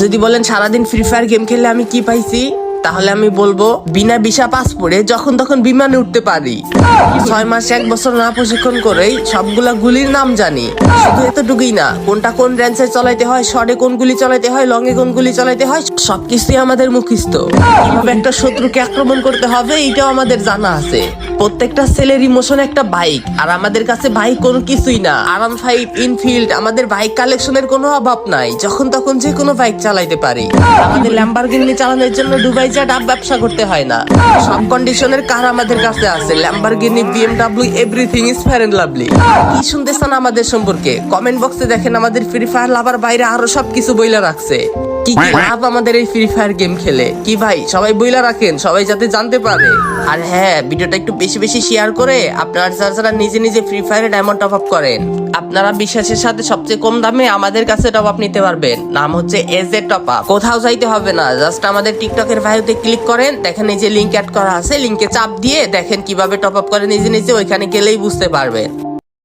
যদি বলেন সারাদিন ফ্রি ফায়ার গেম খেললে আমি কি পাইছি? তাহলে আমি বলব, বিনা ভিসা পাসপোর্টে যখন তখন বিমানে উঠতে পারি। ছয় মাস, এক বছর না প্রশিক্ষণ করেই সবগুলা গুলির নাম জানি। শুধু এতটুকুই না, কোনটা কোন রেঞ্জে চলাইতে হয় শর্টে কোন গুলি চালাইতে হয় লং এ কোন গুলি চালাইতে হয়, সবকিছুই আমাদের মুখিস্ত কীভাবে একটা শত্রুকে আক্রমণ করতে হবে, এটাও আমাদের জানা আছে। প্রত্যেকটা ছেলের ইমোশন একটা বাইক আর আমাদের কাছে বাইক কোনো কিছুই না। আরাম ফাইভ ইনফিল্ড আমাদের বাইক কালেকশনের কোনো অভাব নাই। যখন তখন যে কোনো বাইক চালাইতে পারি। আমাদের ল্যাম্বারগিনি চালানোর জন্য দুবাই যা ডাব ব্যবসা করতে হয় না। সব কন্ডিশনের কার আমাদের কাছে আছে। Lamborghini BMW everything is fair and lovely কি শুনতেছেন আমাদের সম্পর্কে? কমেন্ট বক্সে দেখেন আমাদের ফ্রি ফায়ার লাভার বাইরে আরও সবকিছু বইলা রাখছে। কি কি লাভ আমাদের এই ফ্রি ফায়ার গেম খেলে? কি ভাই, সবাই বইলা রাখেন, সবাই যাতে জানতে পারে। আর হ্যাঁ ভিডিওটা একটু বেশি বেশি শেয়ার করে আপনারা যারা যারা নিজে নিজে ফ্রি ফায়ারে ডায়মন্ড টপ আপ করেন, আপনারা বিশ্বাসের সাথে সবচেয়ে কম দামে আমাদের কাছে টপ আপ নিতে পারবেন। নাম হচ্ছে এজে টপ আপ কোথাও যাইতে হবে না জাস্ট আমাদের টিকটকের ভাইতে ক্লিক করেন, দেখেন এই যে লিঙ্ক অ্যাড করা আছে লিঙ্কে চাপ দিয়ে দেখেন কীভাবে টপ আপ করে নিজে নিজে, ওইখানে গেলেই বুঝতে পারবেন।